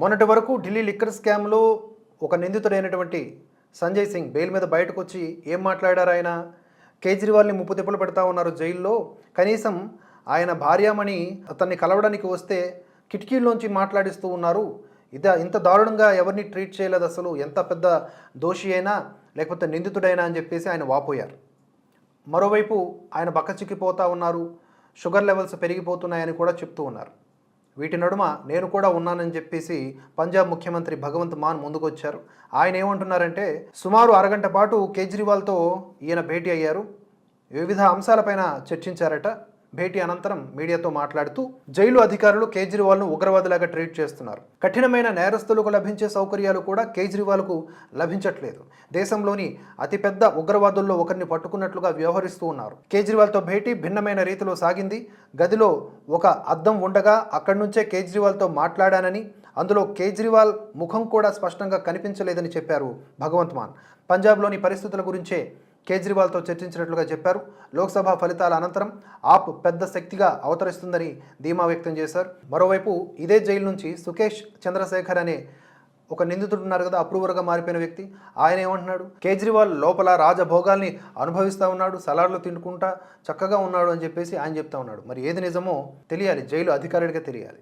మొన్నటి వరకు ఢిల్లీ లిక్కర్ స్కామ్లో ఒక నిందితుడైనటువంటి సంజయ్ సింగ్ బెయిల్ మీద బయటకు వచ్చి ఏం మాట్లాడారు ఆయన? కేజ్రీవాల్ని ముప్పు తిప్పలు పెడతా ఉన్నారు జైల్లో. కనీసం ఆయన భార్యామణి అతన్ని కలవడానికి వస్తే కిటికీల్లోంచి మాట్లాడిస్తూ ఉన్నారు. ఇద ఇంత దారుణంగా ఎవరిని ట్రీట్ చేయలేదు అసలు? ఎంత పెద్ద దోషి అయినా లేకపోతే నిందితుడైనా అని చెప్పేసి ఆయన వాపోయారు. మరోవైపు ఆయన బక్కచిక్కిపోతా ఉన్నారు. షుగర్ లెవెల్స్ పెరిగిపోతున్నాయని కూడా చెప్తూ ఉన్నారు. వీటి నడుమ నేను కూడా ఉన్నానని చెప్పేసి పంజాబ్ ముఖ్యమంత్రి భగవంత్ మాన్ ముందుకొచ్చారు. ఆయన ఏమంటున్నారంటే సుమారు అరగంట పాటు కేజ్రీవాల్తో ఈయన భేటీ అయ్యారు. వివిధ అంశాలపైన చర్చించారట. భేటీ అనంతరం మీడియాతో మాట్లాడుతూ జైలు అధికారులు కేజ్రీవాల్ను ఉగ్రవాదిలాగా ట్రీట్ చేస్తున్నారు. కఠినమైన నేరస్తులకు లభించే సౌకర్యాలు కూడా కేజ్రీవాల్కు లభించట్లేదు. దేశంలోని అతిపెద్ద ఉగ్రవాదుల్లో ఒకరిని పట్టుకున్నట్లుగా వ్యవహరిస్తూ ఉన్నారు. కేజ్రీవాల్తో భేటీ భిన్నమైన రీతిలో సాగింది. గదిలో ఒక అద్దం ఉండగా అక్కడి నుంచే కేజ్రీవాల్తో మాట్లాడానని అందులో కేజ్రీవాల్ ముఖం కూడా స్పష్టంగా కనిపించలేదని చెప్పారు భగవంత్ మాన్. పంజాబ్లోని పరిస్థితుల గురించే కేజ్రీవాల్తో చర్చించినట్లుగా చెప్పారు. లోక్సభ ఫలితాల అనంతరం ఆప్ పెద్ద శక్తిగా అవతరిస్తుందని ధీమా వ్యక్తం చేశారు. మరోవైపు ఇదే జైలు నుంచి సుకేష్ చంద్రశేఖర్ అనే ఒక నిందితుడు ఉన్నారు కదా అప్రూవర్గా మారిపోయిన వ్యక్తి. ఆయన ఏమంటున్నాడు? కేజ్రీవాల్ లోపల రాజభోగాల్ని అనుభవిస్తూ ఉన్నాడు సలాడ్లు తింటుకుంటా చక్కగా ఉన్నాడు అని చెప్పేసి ఆయన చెప్తా ఉన్నాడు. మరి ఏది నిజమో తెలియాలి జైలు అధికారుడిగా తెలియాలి.